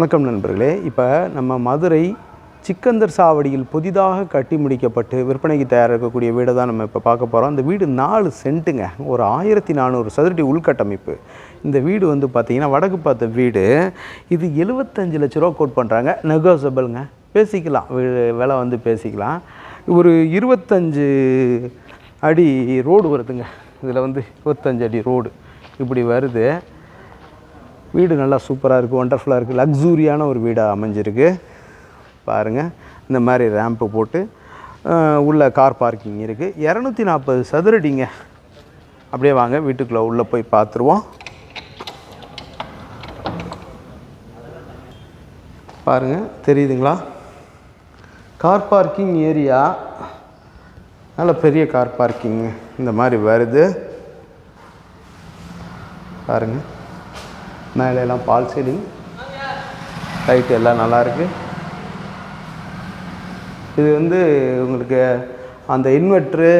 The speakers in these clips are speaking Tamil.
வணக்கம் நண்பர்களே. இப்போ நம்ம மதுரை சிக்கந்தர் சாவடியில் புதிதாக கட்டி முடிக்கப்பட்டு விற்பனைக்கு தயாராக இருக்கக்கூடிய வீடை தான் நம்ம இப்போ பார்க்க போகிறோம் இந்த வீடு நாலு சென்ட்டுங்க. ஒரு ஆயிரத்தி நானூறு சதுரடி உள்கட்டமைப்பு. இந்த வீடு வந்து பார்த்திங்கன்னா வடக்கு பார்த்த வீடு. இது எழுபத்தஞ்சு லட்ச ரூபா கோட் பண்ணுறாங்க நெகோசபிள்ங்க பேசிக்கலாம். விலை வந்து பேசிக்கலாம். ஒரு இருபத்தஞ்சு அடி ரோடு வருதுங்க. இதில் வந்து இருபத்தஞ்சு அடி ரோடு. இப்படி வருது. வீடு நல்லா சூப்பராக இருக்குது ஒண்டர்ஃபுல்லாக இருக்குது லக்ஸூரியான ஒரு வீடாக அமைஞ்சிருக்கு. பாருங்கள் இந்த மாதிரி ரேம்ப்பு போட்டு உள்ள கார் பார்க்கிங் இருக்குது இரநூத்தி நாற்பது சதுரடிங்க. அப்படியே வாங்க வீட்டுக்குள்ளே உள்ளே போய் பார்த்துருவோம் பாருங்கள் தெரியுதுங்களா? கார் பார்க்கிங் ஏரியா நல்ல பெரிய கார் பார்க்கிங் இந்த மாதிரி வருது. பாருங்கள் மேலே எல்லாம் பால் சீலிங். லைட் எல்லாம் நல்லாயிருக்கு. இது வந்து உங்களுக்கு அந்த இன்வெர்ட்ரு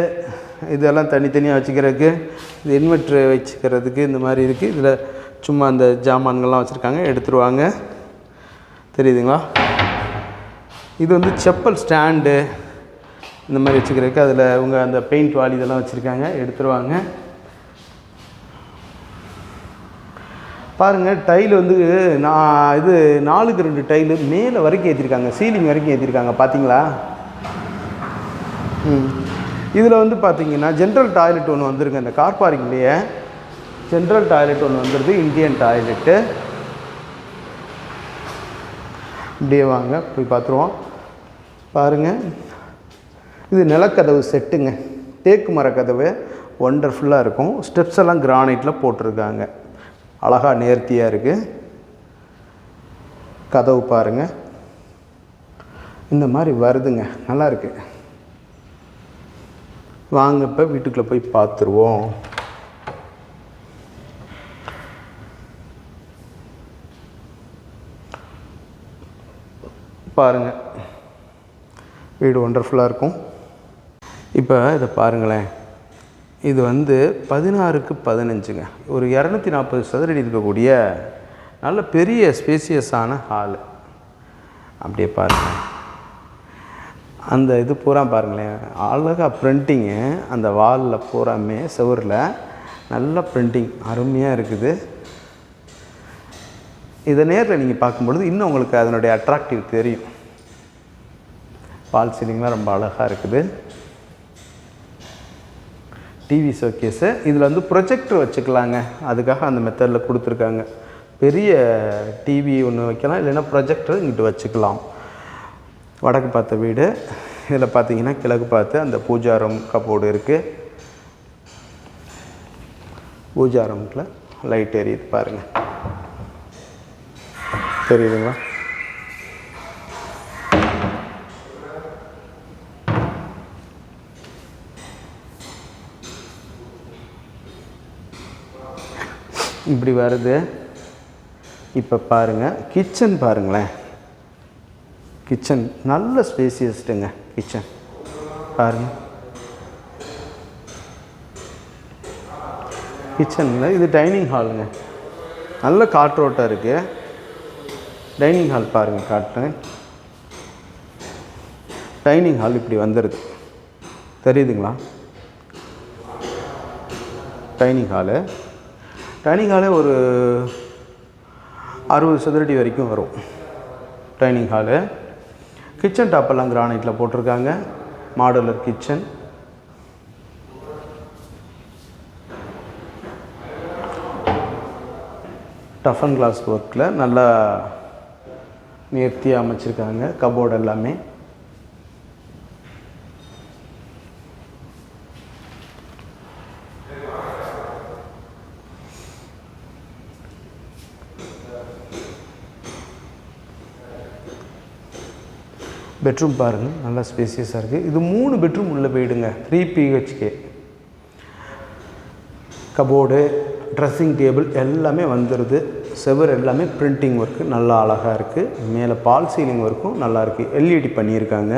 இதெல்லாம் தனித்தனியாக வச்சுக்கிறதுக்கு இந்த இன்வெர்ட்ரு வச்சுக்கிறதுக்கு இந்த மாதிரி இருக்குது இதில் சும்மா அந்த ஜாமான்கள்லாம் வச்சுருக்காங்க எடுத்துருவாங்க. தெரியுதுங்களா? இது வந்து செப்பல் ஸ்டாண்டு இந்த மாதிரி வச்சுக்கிறதுக்கு. அதில் உங்கள் அந்த பெயிண்ட் வாலி இதெல்லாம் வச்சுருக்காங்க எடுத்துருவாங்க. பாருங்கள் டைல் வந்து நான் இது நாலுக்கு ரெண்டு டைலு மேலே வரைக்கும் ஏற்றிருக்காங்க சீலிங் வரைக்கும் ஏற்றிருக்காங்க பார்த்தீங்களா ம். இதில் வந்து பார்த்தீங்கன்னா ஜென்ரல் டாய்லெட் ஒன்று வந்துருங்க இந்த கார் பார்க்கிங்லேயே ஜென்ரல் டாய்லெட் ஒன்று வந்துடுது இந்தியன் டாய்லெட்டு இப்படியே வாங்க போய் பார்த்துருவோம் பாருங்கள் இது நிலக்கதவு செட்டுங்க. தேக்கு மரக்கதவு ஒண்டர்ஃபுல்லாக இருக்கும். ஸ்டெப்ஸ் எல்லாம் கிரானைட்டில் போட்டிருக்காங்க. அழகாக நேர்த்தியாக இருக்குது கதவு பாருங்கள் இந்த மாதிரி வருதுங்க. நல்லா இருக்குது வாங்க இப்போ வீட்டுக்குள்ளே போய் பார்த்துருவோம் பாருங்கள் வீடு ஒண்டர்ஃபுல்லாக இருக்கும். இப்போ இதை பாருங்களேன். இது வந்து பதினாறுக்கு பதினஞ்சுங்க. ஒரு இரநூத்தி நாற்பது சதுரடி இருக்கக்கூடிய நல்ல பெரிய ஸ்பேசியஸான ஹாலு. அப்படியே பாருங்கள் அந்த இது பூரா பாருங்களேன். அழகாக பிரிண்டிங்கு. அந்த வாலில் பூராமே செவரில் நல்ல பிரிண்டிங். அருமையாக இருக்குது. இதை நேரில் நீங்கள் பார்க்கும்பொழுது இன்னும் உங்களுக்கு அதனுடைய அட்ராக்டிவ் தெரியும். பால் சீலிங்லாம் ரொம்ப அழகாக இருக்குது. டிவி ஷோகேஸு இதில் வந்து ப்ரொஜெக்டர் வச்சுக்கலாங்க. அதுக்காக அந்த மெத்தடில் கொடுத்துருக்காங்க. பெரிய டிவி ஒன்று வைக்கலாம் இல்லைன்னா ப்ரொஜெக்டர் இங்கிட்டு வச்சுக்கலாம். வடக்கு பார்த்த வீடு. இதில் பார்த்தீங்கன்னா கிழக்கு பார்த்து அந்த பூஜாரம் கபோர்டு இருக்குது பூஜாரம்ல லைட் எரியுது பாருங்கள் தெரியுதுங்களா? இப்படி வருது. இப்போ பாருங்கள் கிச்சன் பாருங்களேன். கிச்சன் நல்ல ஸ்பேசியஸ்டுங்க கிச்சன் பாருங்கள் கிச்சனில் இது டைனிங் ஹாலுங்க நல்ல காற்றோட்டம் இருக்குது டைனிங் ஹால் பாருங்கள் காட்டுறேன் டைனிங் ஹால் இப்படி வந்துடுது தெரியுதுங்களா? டைனிங் ஹாலு டைனிங் ஹாலே ஒரு அறுபது சதுரடி வரைக்கும் வரும். டைனிங் ஹாலு கிச்சன் டாப்பெல்லாம் கிரானைட்டில் போட்டிருக்காங்க. மாடுலர் கிச்சன் டஃபன் கிளாஸ் ஒர்க்கில் நல்லா நேர்த்தியாக அமைச்சிருக்காங்க. கபோர்டு எல்லாமே. பெட்ரூம் பாருங்கள் நல்லா ஸ்பேசியஸாக இருக்குது இது மூணு பெட்ரூம் உள்ளே போயிடுங்க three BHK cupboard dressing table எல்லாமே வந்துடுது செவர் எல்லாமே பிரிண்டிங் ஒர்க்கு நல்லா அழகாக இருக்குது மேலே பால் சீலிங் ஒர்க்கும் நல்லா இருக்குது எல்இடி பண்ணியிருக்காங்க.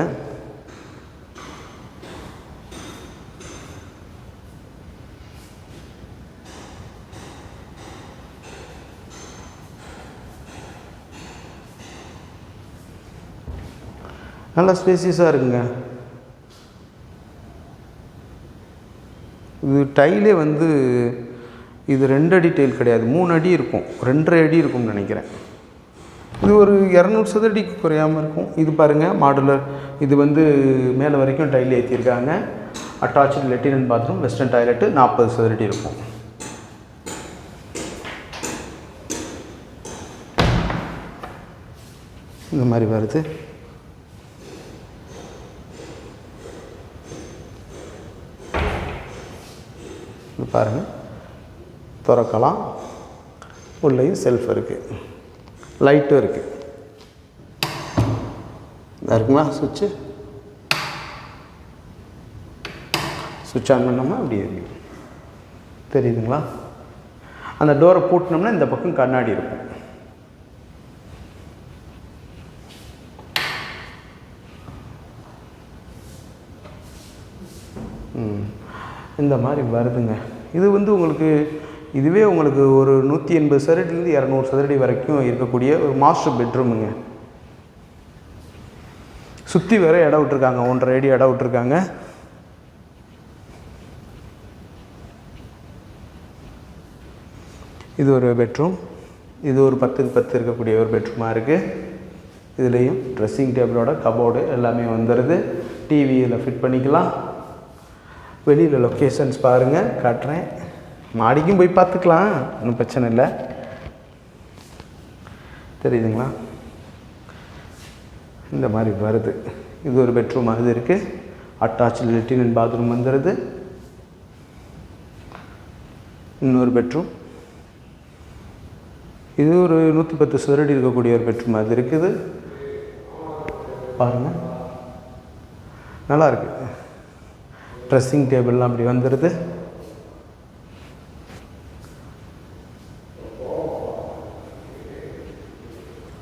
நல்லா ஸ்பேசியஸாக இருக்குங்க. இது டைலே வந்து இது ரெண்டு அடி டைல் கிடையாது. மூணு அடி இருக்கும். ரெண்டரை அடி இருக்கும்னு நினைக்கிறேன். இது ஒரு இரநூறு சதுரடிக்கு குறையாமல் இருக்கும். இது பாருங்கள் மாடுலர் இது வந்து மேலே வரைக்கும் டைல் ஏற்றிருக்காங்க அட்டாச்சு லெட்டின் பாத்ரூம் வெஸ்டர்ன் டாய்லெட்டு நாற்பது சதுரடி இருக்கும். இந்த மாதிரி வருது. இது பாருங்கள் திறக்கலாம். உள்ளேயும் செல்ஃப் இருக்குது லைட்டும் இருக்குது இதா இருக்குங்களா சுவிட்சு சுவிட்ச் ஆன் பண்ணோம்னா அப்படியே எரியும் தெரியுதுங்களா? அந்த டோரை பூட்டினோம்னா இந்த பக்கம் கண்ணாடி இருக்கும். இந்த மாதிரி வருதுங்க. இது வந்து உங்களுக்கு இதுவே உங்களுக்கு ஒரு நூற்றி எண்பது சதுரடிலேருந்து இரநூறு சதுரடி வரைக்கும் இருக்கக்கூடிய ஒரு மாஸ்டர் பெட்ரூமுங்க. சுற்றி வேற இடம் விட்டுருக்காங்க ஒன்றரை அடி இடம் விட்டுருக்காங்க. இது ஒரு பெட்ரூம். இது ஒரு பத்துக்கு பத்து இருக்கக்கூடிய ஒரு பெட்ரூமாக இருக்குது இதுலேயும் ட்ரெஸ்ஸிங் டேபிளோட கபோர்டு எல்லாமே வந்துடுது டிவியில் ஃபிட் பண்ணிக்கலாம். வெளியில் லொக்கேஷன்ஸ் பாருங்கள் காட்டுறேன். மாடிக்கும் போய் பார்த்துக்கலாம் ஒன்றும் பிரச்சனை இல்லை. தெரியுதுங்களா? இந்த மாதிரி வருது. இது ஒரு பெட்ரூம் அது இருக்குது அட்டாச் லெட்டின் பாத்ரூம் வந்துடுது இன்னொரு பெட்ரூம் இது ஒரு நூற்றி பத்து சதுரடி இருக்கக்கூடிய ஒரு பெட்ரூம் அது இருக்குது. பாருங்கள் நல்லாயிருக்கு ட்ரெஸ்ஸிங் டேபிள்லாம் அப்படி வந்துடுது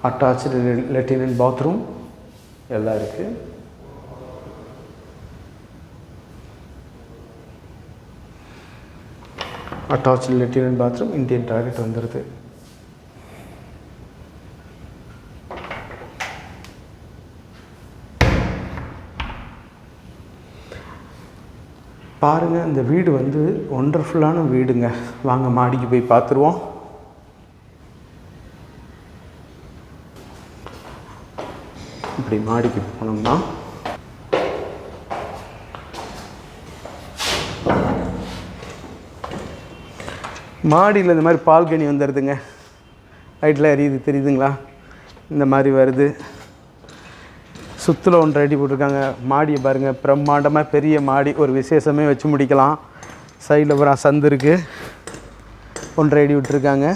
அட்டாச்சு லெட்டின் அண்ட் பாத்ரூம் எல்லாம் இருக்குது அட்டாச்சு லெட்டின் அண்ட் பாத்ரூம் இந்தியன் டாய்லெட் வந்துடுது பாருங்கள் இந்த வீடு வந்து ஒண்டர்ஃபுல்லான வீடுங்க. வாங்க மாடிக்கு போய் பார்த்துருவோம் இப்படி மாடிக்கு போனோம்னா மாடியில் இந்த மாதிரி பால்கனி வந்துடுதுங்க லைட்டில் எரியுது தெரியுதுங்களா? இந்த மாதிரி வருது. சுற்றுல ஒன்று ரெடி போட்டிருக்காங்க. மாடியை பாருங்கள் பிரம்மாண்டமாக பெரிய மாடி. ஒரு விசேஷமே வச்சு முடிக்கலாம். சைடில் பூரா சந்து இருக்குது ஒன்றரை அடி விட்டுருக்காங்க.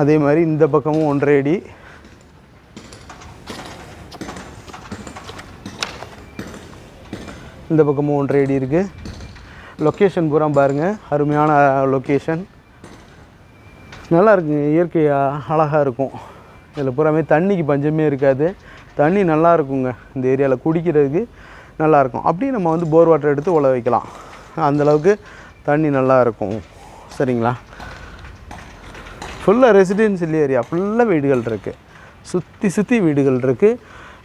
அதே மாதிரி இந்த பக்கமும் ஒன்றரை அடி இந்த பக்கமும் ஒன்றரை அடி இருக்குது லொக்கேஷன் பூரா பாருங்கள் அருமையான லொக்கேஷன் நல்லா இருக்குங்க. இயற்கையாக அழகாக இருக்கும். இதில் பூராமே தண்ணிக்கு பஞ்சமே இருக்காது. தண்ணி நல்லா இருக்குங்க. இந்த ஏரியாவில் குடிக்கிறதுக்கு நல்லா இருக்கும். அப்படியே நம்ம வந்து போர் வாட்டர் எடுத்து உழ வைக்கலாம். அந்தளவுக்கு தண்ணி நல்லா இருக்கும். சரிங்களா? ஃபுல்லாக ரெசிடென்சியல் ஏரியா ஃபுல்லாக வீடுகள் இருக்குது சுற்றி சுற்றி வீடுகள் இருக்குது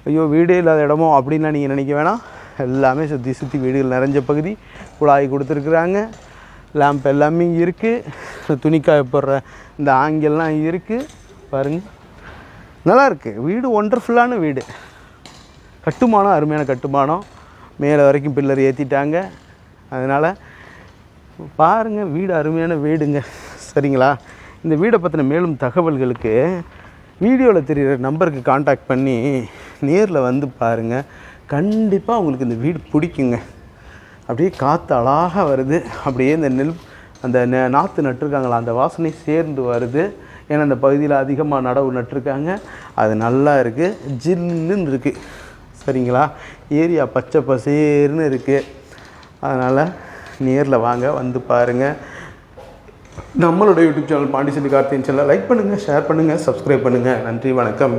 ஐயோ வீடே இல்லாத இடமோ அப்படின்லாம் நீங்கள் நினைக்க வேணாம். எல்லாமே சுற்றி சுற்றி வீடுகள் நிறைஞ்ச பகுதி. குழாய் கொடுத்துருக்குறாங்க. லேம்ப் எல்லாமே இருக்குது துணிக்காய போடுற இந்த ஆங்கிள்லாம் இருக்குது பாருங்கள் நல்லாயிருக்கு. வீடு ஒண்டர்ஃபுல்லான வீடு. கட்டுமானம் அருமையான கட்டுமானம். மேலே வரைக்கும் பில்லர் ஏற்றிட்டாங்க அதனால் பாருங்கள் வீடு அருமையான வீடுங்க. சரிங்களா? இந்த வீடை பற்றின மேலும் தகவல்களுக்கு வீடியோவில் தெரிகிற நம்பருக்கு காண்டாக்ட் பண்ணி நேரில் வந்து பாருங்கள் கண்டிப்பாக உங்களுக்கு இந்த வீடு பிடிக்குங்க. அப்படியே காற்று அழகாக வருது. அப்படியே இந்த நெல் அந்த நாற்று நட்டுருக்காங்களா அந்த வாசனை சேர்ந்து வருது. ஏன்னா அந்த பகுதியில் அதிகமாக நடவு நட்டிருக்காங்க. அது நல்லா இருக்குது ஜில்லுன்னு இருக்குது சரிங்களா? ஏரியா பச்சை பசேர்னு இருக்குது அதனால் நேரில் வாங்க வந்து பாருங்கள் நம்மளோட யூடியூப் சேனல் பாண்டிச்சேரி கார்த்தியன் சேனலை லைக் பண்ணுங்கள் ஷேர் பண்ணுங்கள் சப்ஸ்கிரைப் பண்ணுங்கள் நன்றி வணக்கம்.